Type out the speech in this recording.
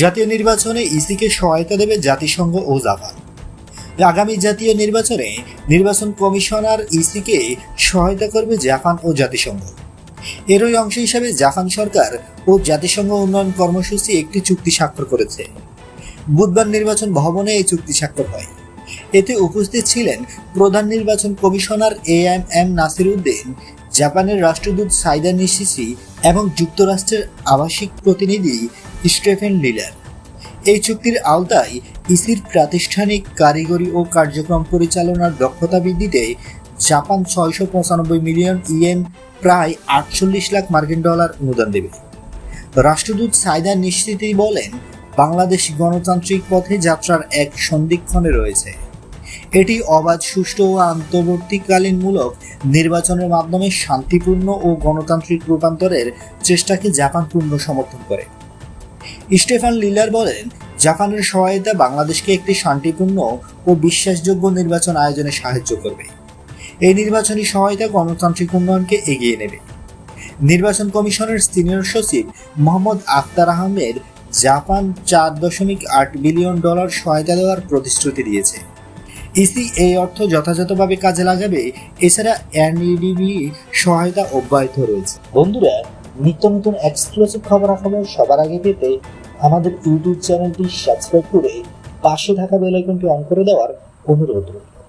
জাতীয় নির্বাচনে ইসিকে সহায়তা দেবে জাতিসংঘ ও জাপান। আগামী জাতীয় নির্বাচনে নির্বাচন কমিশনার ইসিকে সহায়তা করবে জাপান ও জাতিসংঘ। এরই অংশ হিসাবে জাপান সরকার ও জাতিসংঘ উন্নয়ন কর্মসূচি একটি চুক্তি স্বাক্ষর করেছে। বুধবার নির্বাচন ভবনে এই চুক্তি স্বাক্ষর হয়। এতে উপস্থিত ছিলেন প্রধান নির্বাচন commissioner A M M Nasir Uddin জাপানের রাষ্ট্রদূত সাইদা নিশিসি এবং যুক্তরাষ্ট্রের আবাসিক প্রতিনিধি স্টেফেন লিলার এই চুক্তির আওতায় ইসির প্রাতিষ্ঠানিক কারিগরি ও কার্যক্রম পরিচালনার দক্ষতা বৃদ্ধিতে জাপান ছয়শো পঁচানব্বই মিলিয়ন ইয়েন প্রায় আটচল্লিশ লাখ মার্কিন ডলার অনুদান দেবে। রাষ্ট্রদূত সাইদা নিশ্চিতই বলেন, বাংলাদেশ গণতান্ত্রিক পথে যাত্রার এক সন্ধিক্ষণে রয়েছে। এটি অবাধ, সুষ্ঠু ও আন্তর্বর্তীকালীনমূলক নির্বাচনের মাধ্যমে শান্তিপূর্ণ ও গণতান্ত্রিক রূপান্তরের চেষ্টাকে জাপান পূর্ণ সমর্থন করে। স্টেফান লিলার বলেন, জাপানের সহায়তা বাংলাদেশকে একটি শান্তিপূর্ণ ও বিশ্বাসযোগ্য নির্বাচন আয়োজনে সাহায্য করবে। এই নির্বাচনী সহায়তা গণতান্ত্রিক উন্নয়নকে এগিয়ে নেবে। নির্বাচন কমিশনের সিনিয়র সচিব মোহাম্মদ আখতার আহমেদ জাপান চার দশমিক আট বিলিয়ন ডলার সহায়তা দেওয়ার প্রতিশ্রুতি দিয়েছে। ইসি এই অর্থ যথাযথভাবে কাজে লাগাবে, এছাড়া এনইডিবি সহায়তা অব্যাহত রয়েছে। বন্ধুরা, নিত্য নতুন এক্সক্লুসিভ খবরাখবর সবার আগে পেতে আমাদের ইউটিউব চ্যানেলটি সাবস্ক্রাইব করে পাশে থাকা বেল আইকনটি অন করে দেওয়ার অনুরোধ রইল।